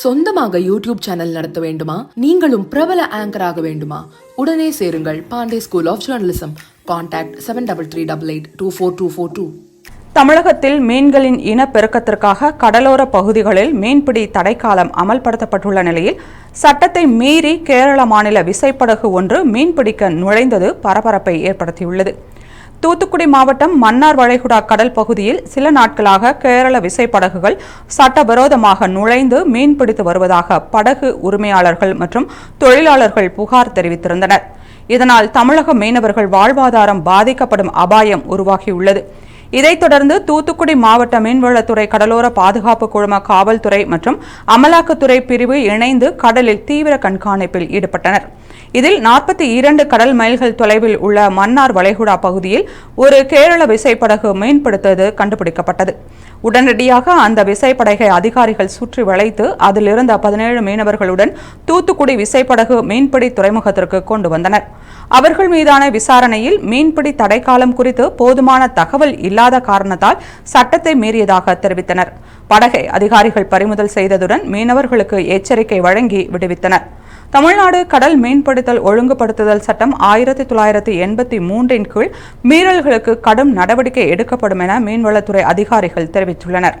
சொந்தமாக YouTube channel நடத்த வேண்டுமா? நீங்களும் பிரபல ஆங்கர் ஆக வேண்டுமா? உடனே சேருங்கள் Pandey school of journalism contact seven double three double eight two four two four two தமிழகத்தில் மீன்களின் இனப்பெருக்கத்திற்காக கடலோர பகுதிகளில் மீன்பிடி தடைக்காலம் அமல்படுத்தப்பட்டுள்ள நிலையில் சட்டத்தை மீறி கேரள மாநில விசைப்படகு ஒன்று மீன்பிடிக்க நுழைந்தது பரபரப்பை ஏற்படுத்தியுள்ளது. தூத்துக்குடி மாவட்டம் மன்னார் வளைகுடா கடல் பகுதியில் சில நாட்களாக கேரள விசைப்படகுகள் சட்டவிரோதமாக நுழைந்து மீன்பிடித்து வருவதாக படகு உரிமையாளர்கள் மற்றும் தொழிலாளர்கள் புகார் தெரிவித்திருந்தனர். இதனால் தமிழக மீனவர்கள் வாழ்வாதாரம் பாதிக்கப்படும் அபாயம் உருவாகியுள்ளது. இதைத் தொடர்ந்து தூத்துக்குடி மாவட்ட மீன்வளத்துறை கடலோர பாதுகாப்பு குழும காவல்துறை மற்றும் அமலாக்கத்துறை பிரிவு இணைந்து கடலில் தீவிர கண்காணிப்பில் ஈடுபட்டனர். இதில் நாற்பத்தி இரண்டு கடல் மைல்கள் தொலைவில் உள்ள மன்னார் வளைகுடா பகுதியில் ஒரு கேரள விசைப்படகு மீன்பிடித்தது கண்டுபிடிக்கப்பட்டது. உடனடியாக அந்த விசைப்படகை அதிகாரிகள் சுற்றி வளைத்து அதிலிருந்த பதினேழு மீனவர்களுடன் தூத்துக்குடி விசைப்படகு மீன்பிடி துறைமுகத்திற்கு கொண்டு வந்தனர். அவர்கள் மீதான விசாரணையில் மீன்பிடி தடைக்காலம் குறித்து போதுமான தகவல் இல்லாத காரணத்தால் சட்டத்தை மீறியதாக தெரிவித்தனர். படகை அதிகாரிகள் பறிமுதல் செய்ததுடன் மீனவர்களுக்கு எச்சரிக்கை வழங்கி விடுவித்தனர். தமிழ்நாடு கடல் மீன்படுத்தல் ஒழுங்குபடுத்துதல் சட்டம் ஆயிரத்தி தொள்ளாயிரத்தி எண்பத்தி மூன்றின் கீழ் மீறல்களுக்கு கடும் நடவடிக்கை எடுக்கப்படும் என மீன்வளத்துறை அதிகாரிகள் தெரிவித்துள்ளனர்.